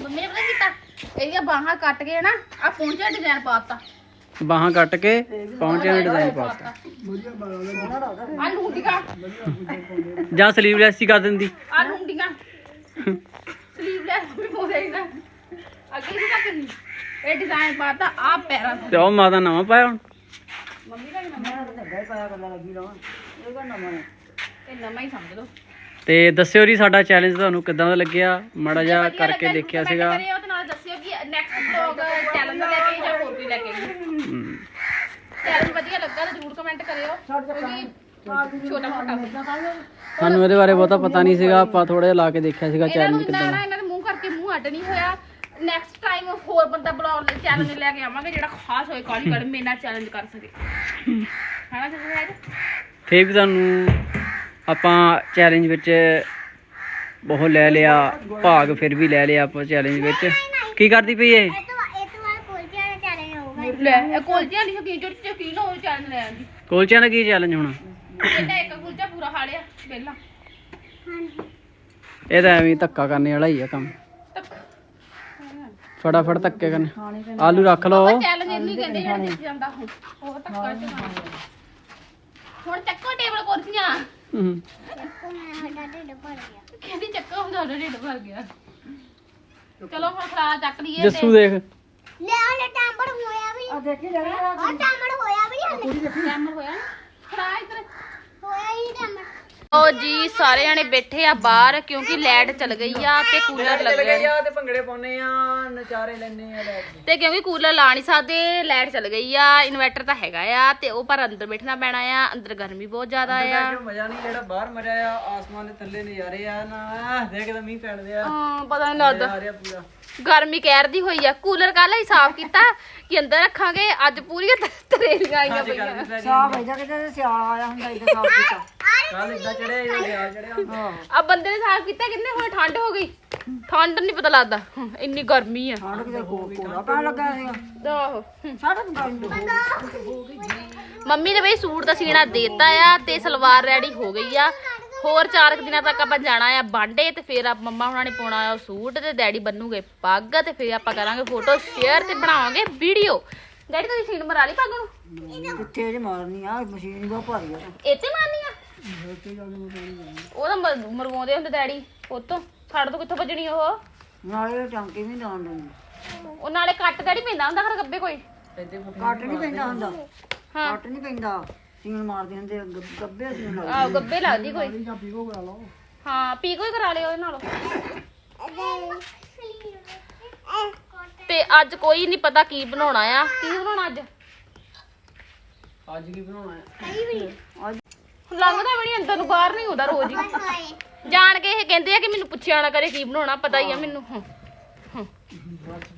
ਮੰਮੀ ਨੇ ਪਤਾ ਕੀਤਾ? ਇਹਦੀਆਂ ਬਾਹਾਂ ਕੱਟ ਕੇ ਨਾ ਆ ਪੌਂਚੇ ਡਿਜ਼ਾਈਨ ਪਾਤਾ ਬਾਹਾਂ ਕੱਟ ਕੇ ਪਹੁੰਚੇ ਨੇ ਡਿਜ਼ਾਈਨ ਪਾਤਾ ਆ ਲੂੰਡੀਆਂ ਜਾਂ ਸਲੀਵਲੈਸ ਹੀ ਕਰ ਦਿੰਦੀ। ਆ ਲੂੰਡੀਆਂ ਸਲੀਵਲੈਸ ਵੀ ਮੋਰੇ ਨਾ ਅੱਗੇ ਵੀ ਤੱਕ ਨਹੀਂ ਇਹ ਡਿਜ਼ਾਈਨ ਪਾਤਾ ਆ ਪੈਰਾਂ ਤੇ। ਤੇ ਉਹ ਮਾਤਾ ਨਵਾਂ ਪਾਇਆ ਹੁਣ? ਮੰਮੀ ਦਾ ਵੀ ਨਵਾਂ। ਮੈਂ ਤਾਂ ਅੱਗੇ ਪਾਇਆ ਕਰਦਾ ਲੱਗੀ ਰਹਾਂ ਇਹ ਕਾ ਨਵਾਂ ਹੈ? ਇਹ ਨਵਾਂ ਹੀ ਸਮਝ ਲਓ। ਤੇ ਦੱਸਿਓ ਜੀ ਸਾਡਾ ਚੈਲੰਜ ਤੁਹਾਨੂੰ ਕਿਦਾਂ ਦਾ ਲੱਗਿਆ? ਮਾੜਾ ਜਿਹਾ ਵਧੀਆ ਕਰਕੇ ਲੱਗਾ, ਦੇਖਿਆ comment ਸੀਗਾ। ਕਰਿਓ ਤੇ ਨਾਲ ਦੱਸਿਓ ਕਿ ਨੈਕਸਟ ਵਲੌਗ ਚੈਲੰਜ ਲੈ ਕੇ ਜਾਂ ਹੋਰ ਕੋਈ ਲੈ ਕੇ ਹਮ। ਚੈਲੰਜ ਵਧੀਆ ਲੱਗਾ ਤਾਂ ਜ਼ਰੂਰ ਕਮੈਂਟ ਕਰਿਓ। ਕਿਉਂਕਿ ਛੋਟਾ ਮੋਟਾ। ਸਾਨੂੰ ਇਹਦੇ ਬਾਰੇ ਬਹੁਤਾ ਪਤਾ ਨਹੀਂ ਸੀਗਾ ਆਪਾਂ ਥੋੜਾ ਜਿਹਾ ਲਾ ਕੇ ਦੇਖਿਆ ਸੀਗਾ ਇਹਨਾਂ ਨੂੰ ਚੈਲੰਜ ਇੰਨਾ ਕਿਦਾਂ ਨਾ ਇਹਨਾਂ ਦੇ ਮੂੰਹ ਕਰਕੇ ਮੂੰਹ ਅੱਡ ਨਹੀਂ ਹੋਇਆ। ਨੈਕਸਟ ਟਾਈਮ ਹੋਰ ਬੰਦਾ ਬੁਲਾਉਣ ਲਈ ਚੈਲੰਜ ਲੈ ਕੇ ਆਵਾਂਗੇ ਜਿਹੜਾ ਖਾਸ ਹੋਏ ਕਾਲੀ ਕਾਲੀ ਮੇਰੇ ਨਾਲ ਚੈਲੰਜ ਕਰ ਸਕੇ। ਹਨਾ ਫੇਰ ਵੀ ਤੁਹਾਨੂੰ ਆਪਾਂ ਚੈਲੰਜ ਵਿੱਚ ਬਹੁਤ ਲੈ ਲਿਆ ਭਾਗ ਫਿਰ ਵੀ ਲੈ ਲਿਆ ਆਪਾਂ ਚੈਲੰਜ ਵਿੱਚ। ਕੀ ਕਰਦੀ ਪਈ ਇਹ ਇਹ ਤੋਂ ਇਹ ਤੋਂ ਬਾਅਦ ਕੋਈ ਜ਼ਿਆਦਾ ਚੈਲੰਜ ਹੋਊਗਾ ਲੈ ਇਹ ਕੁਲਚਿਆਂ ਦੀ ਸ਼ਕੀਨ ਜਿਹੜੀ ਸ਼ਕੀਨ ਹੋਵੇ ਚੈਲੰਜ ਲੈ ਆਂਦੀ। ਕੁਲਚਿਆਂ ਦਾ ਕੀ ਚੈਲੰਜ ਹੋਣਾ? ਇਹਦਾ ਇੱਕ ਕੁਲਚਾ ਪੂਰਾ ਖਾ ਲਿਆ ਪਹਿਲਾਂ ਇਹ ਤਾਂ ਐਵੇਂ ਹੀ ਧੱਕਾ ਕਰਨੇ ਵਾਲਾ ਹੀ ਆ ਕੰਮ। ਫਟਾਫਟ ਧੱਕੇ ਕਰਨੇ। ਆਲੂ ਰੱਖ ਲਓ। ਚੈਲੰਜ ਇਹਨੂੰ ਹੀ ਕਹਿੰਦੇ ਜਿਹੜਾ ਜਿੱਤ ਜਾਂਦਾ ਹੁਣ ਹੋਰ ਧੱਕਾ ਚ ਹੁਣ ਚੱਕੋ ਟੇਬਲ ਕੁਰਸੀਆਂ। ਗਿਆ ਕਹਿੰਦੀ ਚੱਕੋ ਤੁਹਾਡਾ ਢਿੱਡ ਭਰ ਗਿਆ। ਚਲੋ ਹੁਣ ਖਰਾ ਚੱਕ ਲਈਏ ਜੱਸੂ ਦੇਖ। ਲੈ ਹਲੇ ਟਾਂਬੜ ਹੋਇਆ ਵੀ। ਆ ਦੇਖੀ ਆ ਟਾਂਬੜ ਹੋਇਆ ਵੀ ਹਲੇ। ਕੈਮਰ ਹੋਇਆ ਖਰਾ ਇੱਧਰ ਹੋਇਆ ਹੀ ਟਾਂਬੜ। ਓ ਜੀ ਸਾਰੇ ਜਾਣੇ ਬੈਠੇ ਆ ਬਾਹਰ ਕਿਉਂਕਿ ਲਾਈਟ ਚਲ ਗਈ ਆ ਤੇ ਕੂਲਰ ਲੱਗਿਆ ਨੀ। ਆ। ਤੇ ਭੰਗੜੇ ਪਾਉਨੇ ਆ ਨਚਾਰੇ ਲੈਨੇ ਆ ਲੈ ਕੇ ਤੇ ਕਿਉਂਕਿ ਕੂਲਰ ਲਾ ਨਹੀਂ ਸਕਦੇ ਲਾਈਟ ਚਲ ਗਈ ਆ ਇਨਵਰਟਰ ਤਾਂ ਹੈਗਾ ਆ ਤੇ ਉਹ ਪਰ ਅੰਦਰ ਬੈਠਣਾ ਪੈਣਾ ਆ ਅੰਦਰ ਗਰਮੀ ਬਹੁਤ ਜ਼ਿਆਦਾ ਆ। ਮਜ਼ਾ ਨਹੀਂ ਜਿਹੜਾ ਬਾਹਰ ਮਰਿਆ ਆ ਆਸਮਾਨ ਦੇ ਥੱਲੇ ਨਜ਼ਾਰੇ ਆ ਨਾ ਦੇਖ ਤਾਂ ਮੀਂਹ ਪੈਣ ਦਿਆ ਹਾਂ ਪਤਾ ਨਹੀਂ ਲੱਗਦਾ। ਆ ਰਿਹਾ ਪੂਰਾ। ਗਰਮੀ ਕਹਿਰ ਦੀ ਹੋਈ ਆ। ਕੂਲਰ ਕੱਲ ਹੀ ਸਾਫ਼ ਕੀਤਾ ਕਿ ਅੰਦਰ ਰੱਖਾਂਗੇ ਅੱਜ ਪੂਰੀਆਂ ਤ- ਤਰੇਲੀਆਂ ਆਈਆਂ ਅੱਜ ਪਈਆਂ। ਗਰਮੀ ਪੈ ਗਈ ਸਾਫ਼ ਹੋ ਜਾ ਕਿਤੇ ਸਿਆਲ ਆਇਆ ਹੁੰਦਾ ਇਹਦਾ ਸਾਫ਼ ਕੀਤਾ। ਕੱਲ ਇਦਾਂ ਚੜਿਆ ਇਹ ਸਿਆਲ ਚੜਿਆ ਹੁੰਦਾ ਆ ਬੰਦੇ ਨੇ ਸਾਫ਼ ਕੀਤਾ ਕਿੰਨੇ ਹੁਣ ਠੰਡ ਹੋ ਗਈ? ਠੰਡ ਨਹੀਂ ਪਤਾ ਲੱਗਦਾ। ਹਮ, ਇੰਨੀ ਗਰਮੀ ਆ। ਠੰਡ ਕਿਤੇ ਕੋ ਕੋੜਾ ਪੈਣ ਲੱਗਾ ਸੀਗਾ। ਤੇ ਆਹੋ ਹਮ। ਸਾਡਾ ਨੂੰ ਗਰਮੀ ਮੰਮੀ ਨੇ ਬਈ ਸੂਟ ਦਾ ਸੀਣਾ ਦੇਤਾ ਆ ਤੇ ਸਲਵਾਰ ਰੈਡੀ ਹੋ ਗਈ ਆ। ਹੋਰ 4 ਦਿਨਾਂ ਤੱਕ ਆਪਾਂ ਜਾਣਾ ਆ ਬਾਂਡੇ ਤੇ ਫਿਰ ਆ ਮੰਮਾ ਹੁਣਾਂ ਨੇ ਪਾਉਣਾ ਆ ਸੂਟ ਤੇ ਡੈਡੀ ਬੰਨੂਗੇ ਪੱਗ ਤੇ ਫਿਰ ਆਪਾਂ ਕਰਾਂਗੇ ਫੋਟੋ ਸ਼ੇਅਰ ਤੇ ਬਣਾਵਾਂਗੇ ਵੀਡੀਓ। ਡੈਡੀ ਤੁਸੀਂ ਸੀਨ ਮਰਾ ਲਈ ਪੱਗ ਨੂੰ? ਕਿੱਥੇ ਜੇ ਮਾਰਨੀ ਆ ਮਸ਼ੀਨ ਬਹੁਤ ਭਾਰੀ ਆ। ਇੱਥੇ ਮਾਰਨੀ ਆ? ਉਹ ਤਾਂ ਮਰ- ਮਰਵਾਉਂਦੇ ਹੁੰਦੇ ਡੈਡੀ। ਪੁੱਤ ਛੱਡ ਤੋਂ ਕਿੱਥੋਂ ਵੱਜਣੀ ਉਹ? ਨਾਲੇ ਟਾਂਕੇ ਵੀ ਲਾਉਣ ਦਿੰਦੇ। ਉਹ ਨਾਲੇ ਕੱਟ ਡੈਡੀ ਪੈਂਦਾ ਹੁੰਦਾ ਖਰ ਗੱਬੇ ਕੋਈ। ਕੱਟ ਨਹੀਂ ਪੈਂਦਾ ਹੁੰਦਾ। ਹਾਂ। ਕੱਟ ਨਹੀਂ ਪੈਂਦਾ। ਸੀਨ ਮਾਰਦੇ ਹੁੰਦੇ ਆ, ਸੀਨ ਲਾ ਆਹ ਗੱਬੇ ਲੱਗਦੀ ਕੋਈ। ਜਾਂ ਪੀਕੋ ਕਰਾ ਲਓ। ਹਾਂ ਪੀ ਕੋਈ ਕਰਾ ਲਿਓ ਇਹਦੇ ਨਾਲ। ਤੇ ਅੱਜ ਕੋਈ ਨਹੀਂ ਪਤਾ ਕੀ ਬਣਾਉਣਾ ਆ। ਕੀ ਬਣਾਉਣਾ ਅੱਜ? ਅੱਜ ਕੀ ਬਣਾਉਣਾ ਹੈ ਲੰਘਦਾ ਨਹੀਂ ਅੰਦਰ ਨੂੰ ਬਾਹਰ ਨਹੀਂ ਹੁੰਦਾ ਰੋਜ਼ ਹੀ। ਜਾਣ ਕੇ ਇਹ ਕਹਿੰਦੇ ਆ ਕਿ ਮੈਨੂੰ ਪੁੱਛਿਆ ਨਾ ਕਰੇ ਕੀ ਬਣਾਉਣਾ ਪਤਾ ਹੀ ਆ ਮੈਨੂੰ। ਹਾਂ, ਹਾਂ।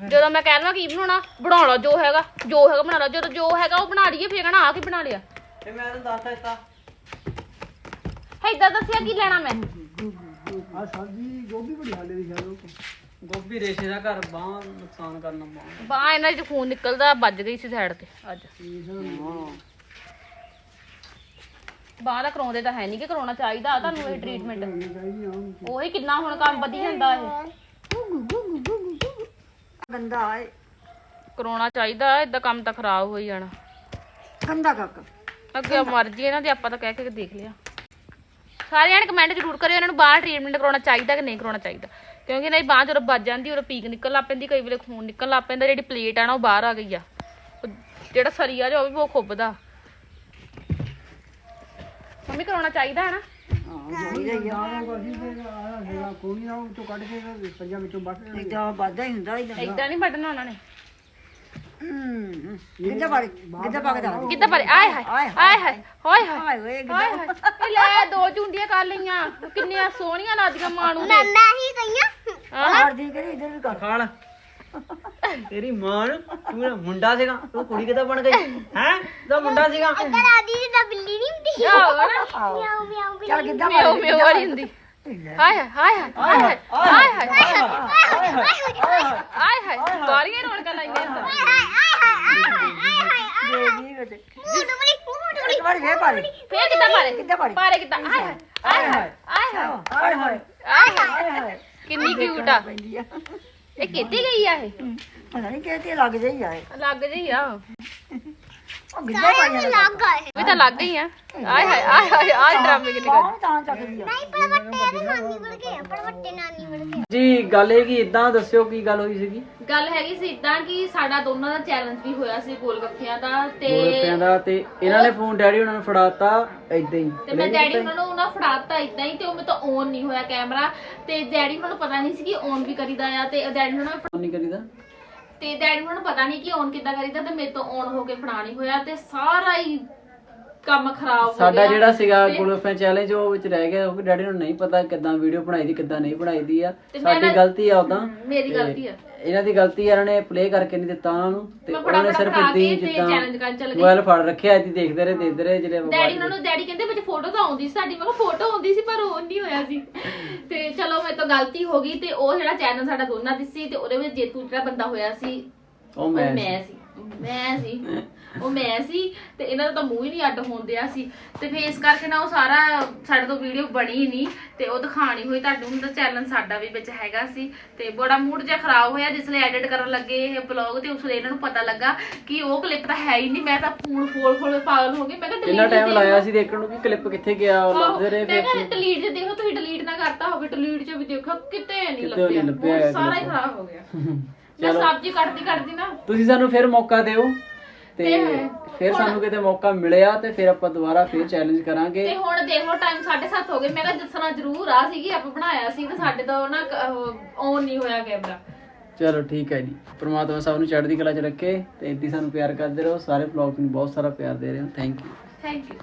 ਜਦੋਂ ਮੈਂ ਕਹਿ ਲਵਾਂ ਕੀ ਬਣਾਉਣਾ ਬਣਾ ਲਓ ਜੋ ਹੈਗਾ ਜੋ ਹੈਗਾ ਬਣਾ ਲਓ। ਜਦੋਂ ਜੋ ਹੈਗਾ ਉਹ ਬਣਾ ਲਈਏ ਫੇਰ ਕਹਣਾ ਆ ਕੀ ਬਣਾ ਲਿਆ। ਤੇ ਮੈਂ ਤਾਂ ਦੱਸਤਾ ਦਿੱਤਾ ਏਦਾਂ ਦੱਸਿਆ ਕੀ ਲੈਣਾ ਮੈਂ? ਆ ਸਬਜ਼ੀ ਗੋਭੀ ਬੜੀ ਹਾਲੇ ਦੀ ਸ਼ਾਲੋ ਗੋਭੀ ਰੇਸ਼ੇ ਦਾ ਘਰ ਬਾਹ ਨੁਕਸਾਨ ਕਰਨਾ ਬਾਹ। ਬਾਹ ਇਹਨਾਂ ਚ ਖੂਨ ਨਿਕਲਦਾ ਵੱਜ ਗਈ ਸੀ ਸਾਈਡ ਤੇ ਅੱਜ। ਦਾ ਕਰਾਉਂਦੇ ਤਾਂ ਹੈ ਨਹੀਂ ਕਿ ਕਰਾਉਣਾ ਚਾਹੀਦਾ ਤੁਹਾਨੂੰ ਇਹ ਟ੍ਰੀਟਮੈਂਟ ਉਹੀ ਕਿੰਨਾ ਹੁਣ ਕੰਮ ਵਧੀ ਜਾਂਦਾ ਇਹ। ਗੰਦਾ ਆਏ ਕਰਾਉਣਾ ਚਾਹੀਦਾ ਏਦਾਂ ਕੰਮ ਤਾਂ ਖਰਾਬ ਹੋਈ ਜਾਣਾ। ਗੰਦਾ ਕੱਕ ਅੱਗੇ ਮਰਜ਼ੀ ਇਹਨਾਂ ਦੀ ਆਪਾਂ ਤਾਂ ਕਹਿ ਕੇ ਦੇਖ ਲਿਆ। ਸਾਰਿਆਂ ਨੇ ਕਮੈਂਟ ਜ਼ਰੂਰ ਕਰਿਓ ਇਹਨਾਂ ਨੂੰ ਬਾਹਰ ਟ੍ਰੀਟਮੈਂਟ ਕਰਾਉਣਾ ਚਾਹੀਦਾ ਕਿ ਨਹੀਂ ਕਰਾਉਣਾ ਚਾਹੀਦਾ। ਕਿਉਂਕਿ ਨਹੀਂ ਬਾਹ ਜਦੋਂ ਵੱਜ ਜਾਂਦੀ ਉਹ ਪੀਕ ਨਿਕਲ ਲੱਗ ਪੈਂਦੀ ਕਈ ਵੇਲੇ ਖੂਨ ਨਿਕਲ ਲੱਗ ਪੈਂਦਾ ਜਿਹੜੀ ਪਲੇਟ ਆ ਨਾ ਉਹ ਬਾਹਰ ਆ ਗਈ ਆ। ਉਹ ਜਿਹੜਾ ਸਰੀਆ ਜਿਹਾ ਉਹ ਵੀ ਬਹੁਤ ਖੁੱਬਦਾ ਮੰਮੀ ਕਰਾਉਣਾ ਚਾਹੀਦਾ ਹੈ ਨਾ? ਹਾਂ ਚਾਹੀਦਾ ਹੀ ਆ। ਜਿਹੜਾ ਕੋਈ ਆ ਉਹ ਤੋਂ ਕੱਢ ਕੇ ਪੰਜਾਂ ਵਿੱਚੋਂ ਵੱਟ ਇਦਾਂ ਵਾਧਾ ਹੀ ਹੁੰਦਾ ਇਦਾਂ ਏਦਾਂ ਨਹੀਂ ਵੱਢਣਾ ਉਹਨਾਂ ਨੇ। ਹੂੰ ਕਿੱਦਾਂ ਬਾਰੇ ਕਿੱਦਾਂ ਪਾ ਕੇ ਦੱਸ ਕਿੱਦਾਂ ਪਰ ਆਏ ਹਾਏ ਆਏ ਹਾਏ। ਹੋਏ ਹਾਏ ਹਾਏ ਓਏ ਹਾਏ ਹਾਏ ਇਹ ਲੈ ਦੋ ਝੁੰਡੀਆਂ ਕਰ ਲਈਆਂ। ਕਿੰਨੀਆਂ ਸੋਹਣੀਆਂ ਲੱਗਦੀਆਂ ਮਾਂ ਨੂੰ ਮੈਂ ਹੀ ਗਈਆਂ ਹਾਂ। ਦੀ ਕਰੀ ਇਧਰ ਵੀ ਕਰ। ਖਾਲ ਤੇਰੀ ਮਾਂ ਨੂੰ ਤੂੰ ਮੇਰਾ ਮੁੰਡਾ ਸੀਗਾ ਤੂੰ ਕੁੜੀ ਕਿੱਦਾਂ ਬਣ ਗਈ ਹੈ ਤੂੰ ਮੁੰਡਾ ਸੀਗਾ ਦਾਦੀ ਦੀ ਤਾਂ ਬਿੱਲੀ ਨਹੀਂ ਹੁੰਦੀ ਆਹੋ ਨਾ ਮਿਆਉ ਮਿਆਉ ਬਿੱਲੀ ਚੱਲ ਕਿੱਦਾਂ ਮਿਓ ਮਿਓ ਵਾਲੀ ਹੁੰਦੀ ਹਾਏ ਹਾਏ ਹਾਏ ਹਾਏ ਹਾਏ ਹਾਏ ਹਾਏ ਹਾਏ ਹਾਏ ਸਾਰੀਆਂ ਰੌਣਕਾਂ ਲਾਈਆਂ ਅੰਦਰ ਦੇ ਦੀ ਵਿੱਚ ਮੂਡ ਬਲੀ ਮੂਡ ਬਲੀ ਇੱਕ ਵਾਰੀ ਫੇਰ ਪਾਰੇ ਫੇਰ ਕਿੱਦਾਂ ਪਾਰੇ ਕਿੱਦਾਂ ਪਾਰੇ ਪਾਰੇ ਕਿੱਦਾਂ ਹਾਏ ਹਾਏ ਹਾਏ ਹਾਏ ਹਾਏ ਹਾਏ ਹਾਏ ਹਾਏ ਹਾਏ ਹਾਏ ਹਾਏ ਕਿੰਨੀ ਕਿਊਟ ਆ ਪੈਂਦੀ ਆ ਇਹ ਕਿੱਥੇ ਗਈ ਆ ਇਹ? ਪਤਾ ਨਹੀਂ ਕਿਹਤੇ ਲੱਗ ਜਾਈ ਆਏ ਲੱਗ ਜਈ ਆ। ਗਿੱਧਾ ਲੱਗ ਗਏ। ਵੀ ਤਾਂ ਲੱਗ ਗਈ ਆ। ਆਏ ਹਾਏ ਆਏ ਹਾਏ ਆਏ ਡਰਾਮੇ ਕਿੰਨੇ ਕਰ ਕੌਣ ਤਾਂ ਚੱਕਦੀ ਆ। ਨਹੀਂ ਪਰ ਵੱਟੇ ਦੇ ਨਾਨੀ ਬਣ ਗਏ ਪਰ ਵੱਟੇ ਨਾਨੀ ਬਣ ਗਏ ਜੀ ਗੱਲ ਇਹ ਕਿ ਇਦਾਂ ਦੱਸਿਓ ਕੀ ਗੱਲ ਹੋਈ ਸੀਗੀ? ਗੱਲ ਹੈਗੀ ਸੀ ਇਦਾਂ ਕਿ ਸਾਡਾ ਦੋਨਾਂ ਦਾ ਚੈਲੰਜ ਵੀ ਹੋਇਆ ਸੀ ਗੋਲ ਗੱਫਿਆਂ ਦਾ ਤੇ ਗੋਲਪਿਆਂ ਦਾ ਤੇ ਇਹਨਾਂ ਨੇ ਫੋਨ ਡੈਡੀ ਉਹਨਾਂ ਨੂੰ ਫੜਾਤਾ ਇਦਾਂ ਹੀ। ਤੇ ਮੈਂ ਡੈਡੀ ਉਹਨਾਂ ਨੂੰ ਉਹਨਾਂ ਫੜਾਤਾ ਇਦਾਂ ਹੀ ਤੇ ਉਹ ਮੇਰੇ ਤੋਂ ਔਨ ਨਹੀਂ ਹੋਇਆ ਕੈਮਰਾ ਤੇ ਡੈਡੀ ਉਹਨਾਂ ਨੂੰ ਪਤਾ ਨਹੀਂ ਸੀ ਕਿ ਔਨ ਵੀ ਕਰੀਦਾ ਆ ਤੇ ਡੈਡੀ ਉਹਨਾਂ ਨੂੰ ਫੋਨ ਨਹੀਂ ਕਰੀਦਾ? ਤੇ ਡੈਡੀ ਨੂੰ ਪਤਾ ਨਹੀਂ ਕਿ ਔਨ ਕਿੱਦਾਂ ਕਰੀਦਾ ਤੇ ਮੇਰੇ ਤੋਂ ਔਨ ਹੋ ਕੇ ਫੜਾ ਨਹੀਂ ਹੋਇਆ ਤੇ ਸਾਰਾ ਹੀ ਕੰਮ ਖਰਾਬ ਹੋ ਗਿਆ। ਸਾਡਾ ਜਿਹੜਾ ਸੀਗਾ ਗੋਲਪਿਆਂ ਚੈਲੰਜ ਉਹ ਵਿੱਚ ਰਹਿ ਗਿਆ। ਉਹ ਡੈਡੀ ਨੂੰ ਨਹੀਂ ਪਤਾ ਕਿੱਦਾਂ ਵੀਡੀਓ ਬਣਾਈ ਦੀ ਕਿੱਦਾਂ ਨਹੀਂ ਬਣਾਈ ਦੀ ਆ। ਤੇ ਮੈਂ ਸਾਡੀ ਨਾ- ਗਲਤੀ ਆ ਉਦਾਂ। ਮੇਰੀ ਗਲਤੀ ਆ। ਇਹਨਾਂ ਦੀ ਗਲਤੀ ਆ ਇਹਨਾਂ ਨੇ ਪਲੇ ਕਰਕੇ ਨਹੀਂ ਦਿੱਤਾ ਉਹਨਾਂ ਨੂੰ। ਤੇ ਮੈਂ ਉਹਨਾਂ ਨੇ ਫਟਾਫਟ ਸਿਰਫ ਇਦਾਂ ਹੀ ਕੇ ਤੇ ਜਿੱਦਾਂ challenge ਕਰਨ ਚੱਲ ਗਈ। ਮੋਬਾਈਲ ਫੜ ਰੱਖਿਆ ਇਦਾਂ ਦੇਖਦੇ ਰਹੇ ਦੇਖਦੇ ਰਹੇ ਜਿਹੜੇ ਡੈਡੀ ਉਹਨਾਂ ਨੂੰ ਡੈਡੀ ਕਹਿੰਦੇ ਵਿੱਚ ਫੋਟੋ ਤਾਂ ਆਉਂਦੀ ਸੀ ਸਾਡੀ। ਮੈਂ ਕਿਹਾ ਫੋਟੋ ਆਉਂਦੀ ਸੀ ਪਰ ਉਹ ਨਹੀਂ ਹੋਇਆ ਸੀ। ਤੇ ਚਲੋ ਮੇਰੇ ਤੋਂ ਗਲਤੀ ਹੋ ਗਈ ਤੇ ਉਹ ਜਿਹੜਾ ਚੈਨਲ ਸਾਡਾ ਦੋਨਾਂ ਦੀ ਸੀ ਤੇ ਉਹਦੇ ਵਿੱਚ ਜੇਤੂ ਜਿਹੜਾ ਬੰਦਾ ਹੋਇਆ ਸੀ ਉਹ ਉਹ ਮੈਂ ਮੈਂ ਸੀ। ਮੈਂ ਸੀ। <laughs> ਉਹ ਮੈਂ ਸੀ ਤੇ ਇਹਨਾਂ ਦਾ ਤਾਂ ਮੂੰਹ ਹੀ ਨਹੀਂ ਅੱਡ ਹੋਣ ਦਿਆ ਸੀ। ਤੇ ਫੇਰ ਇਸ ਕਰਕੇ ਨਾ ਉਹ ਸਾਰਾ ਸਾਡੇ ਤੋਂ ਵੀਡੀਓ ਬਣੀ ਨਹੀਂ ਤੇ ਉਹ ਦਿਖਾਣੀ ਹੋਈ ਤੁਹਾਨੂੰ। ਹੁਣ ਤਾਂ ਚੈਨਲ ਸਾਡਾ ਵੀ ਵਿੱਚ ਹੈਗਾ ਸੀ ਤੇ ਬੜਾ ਮੂਡ ਜਿਹਾ ਖਰਾਬ ਹੋਇਆ ਜਿਸ ਲਈ ਐਡਿਟ ਕਰਨ ਲੱਗੇ ਇਹ ਬਲੌਗ ਤੇ ਉਸ ਲਈ ਇਹਨਾਂ ਨੂੰ ਪਤਾ ਲੱਗਾ ਕਿ ਉਹ ਕਲਿੱਪ ਤਾਂ ਹੈ ਹੀ ਨਹੀਂ। ਮੈਂ ਤਾਂ ਫੋਨ ਫੋਲ ਫੋਲ ਪਾਗਲ ਹੋ ਗਈ। ਮੈਂ ਕਿਹਾ ਕਿੰਨਾ delete ਟਾਈਮ ਦੇਖ ਲਾਇਆ। ਸੀ ਦੇਖਣ ਨੂੰ ਕਿ ਕਲਿੱਪ ਕਿੱਥੇ ਗਿਆ ਉਹ ਲੱਭਦੇ ਰਹੇ ਮੈਂ ਫਿਰ ਕਿਹਾ ਡਿਲੀਟ ਜੇ ਦੇਖੋ ਤੁਸੀਂ ਡਿਲੀਟ ਨਾ ਕਰਤਾ ਹੋਵੇ ਡਿਲੀਟ ਚ ਵੀ ਦੇਖੋ ਕਿਤੇ ਨਹੀਂ ਕਿਤੇ ਲੱਭਿਆ। ਨਹੀਂ ਲੱਭਿਆ ਉਹ ਇਹ ਸਾਰਾ ਹੀ। ਖਰਾਬ ਹੋ ਗਿਆ। <laughs> ਮੈਂ ਸਬਜ਼ੀ ਕੱਟਦੀ ਕੱਟਦੀ ਨਾ। ਤੁਸੀਂ ਸਾਨੂੰ ਫਿਰ ਮੌਕਾ ਦਿਓ। ਤੇ ਫਿਰ ਸਾਨੂੰ ਕਿਤੇ ਮੌਕਾ ਮਿਲਿਆ ਤੇ ਫਿਰ ਆਪਾਂ ਦੁਬਾਰਾ ਫਿਰ ਚੈਲੰਜ ਕਰਾਂਗੇ। ਤੇ ਹੁਣ ਦੇਖ ਟਾਈਮ 7:30 ਹੋ ਗਏ। ਮੈਂ ਕਿਹਾ ਦੱਸਣਾ ਜ਼ਰੂਰ ਆ ਸੀਗੀ ਆਪਾਂ ਬਣਾਇਆ ਸੀ ਤੇ ਸਾਡੇ ਤੋਂ ਨਾ ਔਨ ਨਹੀਂ ਹੋਇਆ ਕੈਮਰਾ ਚਲੋ ਠੀਕ ਹੈ ਜੀ। ਪ੍ਰਮਾਤਮਾ ਸਭ ਨੂੰ ਚੜ੍ਹਦੀ ਕਲਾ 'ਚ ਰੱਖੇ ਤੇ ਇੱਦੀ ਸਾਨੂੰ ਪਿਆਰ ਕਰਦੇ ਰਹੋ। ਸਾਰੇ ਵਲੌਗ ਨੂੰ ਬਹੁਤ ਸਾਰਾ ਪਿਆਰ ਦੇ ਰਹੇ ਹੋ। Thank you thank you